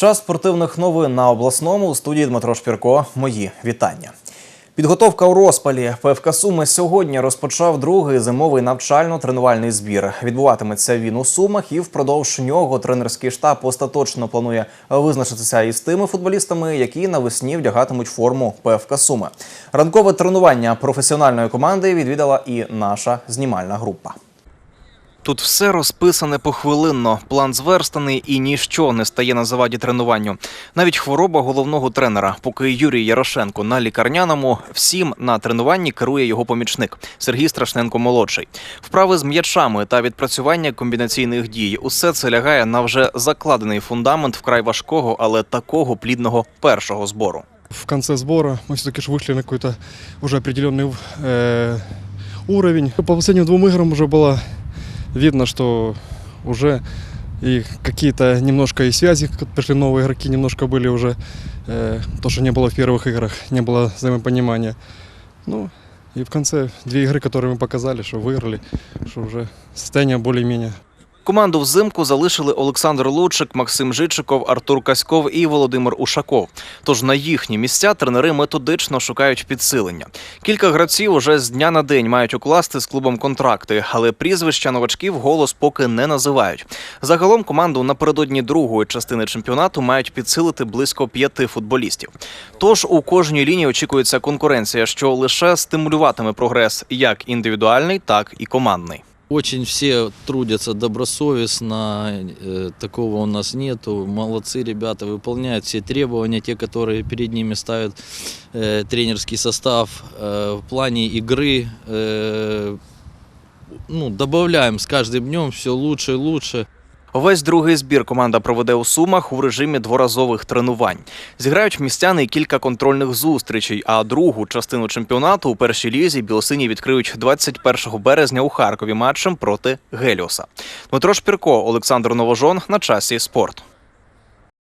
Час спортивних новин на обласному у студії Дмитро Шпірко. Мої вітання. Підготовка у розпалі. ПФК Суми сьогодні розпочав другий зимовий навчально-тренувальний збір. Відбуватиметься він у Сумах, і впродовж нього тренерський штаб остаточно планує визначитися із тими футболістами, які навесні вдягатимуть форму ПФК Суми. Ранкове тренування професіональної команди відвідала і наша знімальна група. Тут все розписане похвилинно. План зверстаний і ніщо не стає на заваді тренуванню. Навіть хвороба головного тренера. Поки Юрій Ярошенко на лікарняному, всім на тренуванні керує його помічник Сергій Страшненко молодший. Вправи з м'ячами та відпрацювання комбінаційних дій. Усе це лягає на вже закладений фундамент вкрай важкого, але такого плідного першого збору. В конце сбора мы все-таки же вышли на какой-то уже определенный э, уровень. По последним двум играм уже было видно, что уже и какие-то немножко и связи, как пришли новые игроки, немножко были уже, э, то, что не было в первых играх, не было взаимопонимания. Ну, и в конце две игры, которые мы показали, что выиграли, что уже состояние более-менее Команду взимку залишили Олександр Лучик, Максим Жичиков, Артур Каськов і Володимир Ушаков. Тож на їхні місця тренери методично шукають підсилення. Кілька гравців уже з дня на день мають укласти з клубом контракти, але прізвища новачків голос поки не називають. Загалом команду напередодні другої частини чемпіонату мають підсилити близько п'яти футболістів. Тож у кожній лінії очікується конкуренція, що лише стимулюватиме прогрес як індивідуальний, так і командний. Очень все трудятся добросовестно, э, такого у нас нету. Молодцы ребята, выполняют все требования, те, которые перед ними ставит э, тренерский состав. Э, в плане игры э, ну, добавляем с каждым днем все лучше и лучше. Весь другий збір команда проведе у Сумах у режимі дворазових тренувань. Зіграють містяни кілька контрольних зустрічей. А другу частину чемпіонату у першій лізі білосині відкриють 21 березня у Харкові матчем проти Геліоса. Дмитро Шпірко, Олександр Новожон на часі спорт.